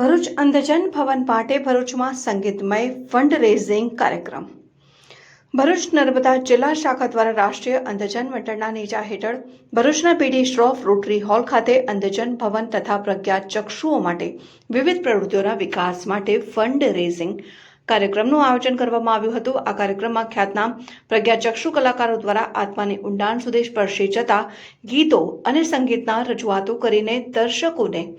ભરૂચ અંધજન ભવન પાટે ભરૂચમાં સંગીતમય fund raising કાર્યક્રમ. ભરૂચ નર્મદા જિલ્લા શાખા દ્વારા રાષ્ટ્રીય અંધજન મંડળના નેજા હેઠળ ભરૂચના પીડી શ્રોફ રોટરી હોલ ખાતે અંધજન ભવન તથા પ્રજ્ઞા ચક્ષુઓ માટે વિવિધ પ્રવૃત્તિઓના વિકાસ માટે ફંડ રેઝિંગ કાર્યક્રમનું આયોજન કરવામાં આવ્યું હતું. આ કાર્યક્રમમાં ખ્યાતનામ પ્રજ્ઞાચક્ષુ કલાકારો દ્વારા આત્માની ઊંડાણ સુધી સ્પર્શી જતા ગીતો અને સંગીતના રજૂઆતો કરીને દર્શકોને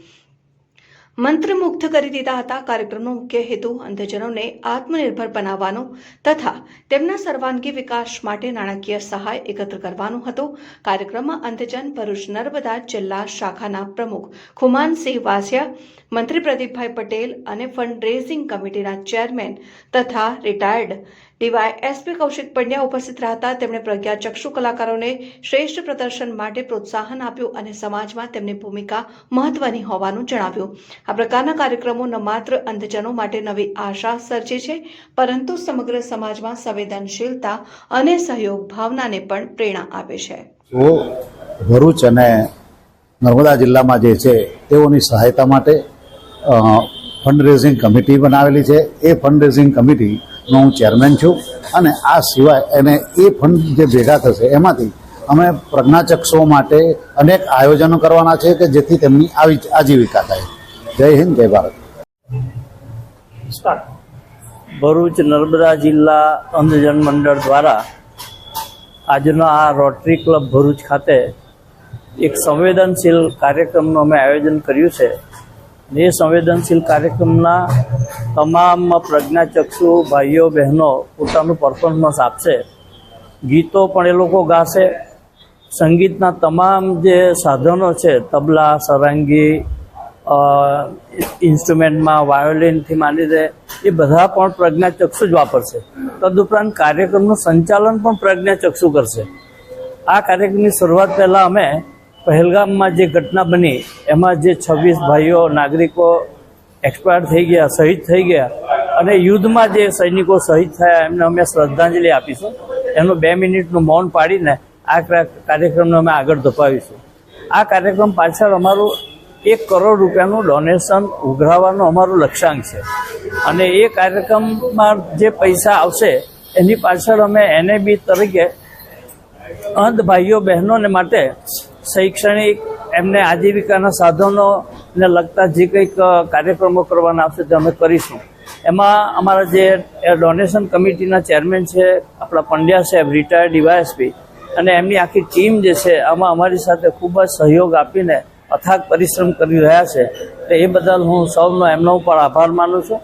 મંત્રમુગ્ધ કરી દીધા હતા કાર્યક્રમનો મુખ્ય હેતુ અંધજનોને આત્મનિર્ભર બનાવવાનો તથા તેમના સર્વાંગી વિકાસ માટે નાણાકીય સહાય એકત્ર કરવાનો હતો. કાર્યક્રમમાં અંધજન ભરૂચ નર્મદા જિલ્લા શાખાના પ્રમુખ ખુમાનસિંહ વાસિયા, મંત્રી પ્રદીપભાઈ પટેલ અને ફંડ રેઝિંગ કમિટીના ચેરમેન તથા retired DY SP Kaushik Pandya ઉપસ્થિત રહેતા હતા તેમણે પ્રજ્ઞાચક્ષુ કલાકારોને શ્રેષ્ઠ પ્રદર્શન માટે પ્રોત્સાહન આપ્યું અને સમાજમાં તેમની ભૂમિકા મહત્વની હોવાનું જણાવ્યું. આ પ્રકારના કાર્યક્રમો ન માત્ર અંધજનો માટે નવી આશા સર્જે છે, પરંતુ સમગ્ર સમાજમાં સંવેદનશીલતા અને સહયોગ ભાવનાને પણ પ્રેરણા આપે છે. ભરૂચ અને નર્મદા જિલ્લામાં જે છે, તેઓની સહાયતા માટે ફંડ રેઝિંગ કમિટી બનાવેલી છે. એ ફંડ રેઝિંગ કમિટીનો હું ચેરમેન છું અને આ સિવાય એને એ ફંડ જે ભેગા થશે, એમાંથી અમે પ્રજ્ઞાચક્ષો માટે અનેક આયોજનો કરવાના છે કે જેથી તેમની આવી આજીવિકા થાય. જય હિન્દ, જય ભારત. ભરૂચ નર્મદા જિલ્લા અંધજન મંડળ દ્વારા આજનો આ રોટરી ક્લબ ભરૂચ ખાતે એક સંવેદનશીલ કાર્યક્રમનું અમે આયોજન કર્યું છે. એ સંવેદનશીલ કાર્યક્રમના તમામ પ્રજ્ઞાચક્ષુ ભાઈઓ, બહેનો પોતાનું પરફોર્મન્સ આપશે. ગીતો પણ એ લોકો ગાશે. સંગીતના તમામ જે સાધનો છે, તબલા, સરાંગી ઇન્સ્ટ્રુમેન્ટમાં, વાયોલિનથી માંડીને એ બધા પણ પ્રજ્ઞાચક્ષુ જ વાપરશે. તદુપરાંત કાર્યક્રમનું સંચાલન પણ પ્રજ્ઞાચક્ષુ કરશે. આ કાર્યક્રમની શરૂઆત પહેલાં અમે પહેલગામમાં જે ઘટના બની, એમાં જે છવ્વીસ ભાઈઓ નાગરિકો એક્સપાયર થઈ ગયા, શહીદ થઈ ગયા અને યુદ્ધમાં જે સૈનિકો શહીદ થયા, એમને અમે શ્રદ્ધાંજલિ આપીશું. એનું બે મિનિટનું મૌન પાડીને આ ક્રા- કાર્યક્રમને અમે આગળ ધપાવીશું. આ કાર્યક્રમ પાછળ અમારું એક કરોડ રૂપિયાનું ડોનેશન ઉઘરાવવાનું અમારું લક્ષ્યાંક છે. અને એ કાર્યક્રમમાં જે પૈસા આવશે, એની પાછળ અમે એને બી તરીકે અંધ ભાઈઓ બહેનોને માટે શૈક્ષણિક એમને આજીવિકાના સાધનોને લગતા જે કંઈક કાર્યક્રમો કરવાના આવશે તે અમે કરીશું. એમાં અમારા જે ડોનેશન કમિટીના ચેરમેન છે, આપણા પંડ્યા સાહેબ રિટાયર્ડ ડીવાયએસપી અને એમની આખી ટીમ જે છે, આમાં અમારી સાથે ખૂબ જ સહયોગ આપીને અથાગ પરિશ્રમ કરી રહ્યા છે. તો એ બદલ હું સૌનો એમનો પણ આભાર માનું છું.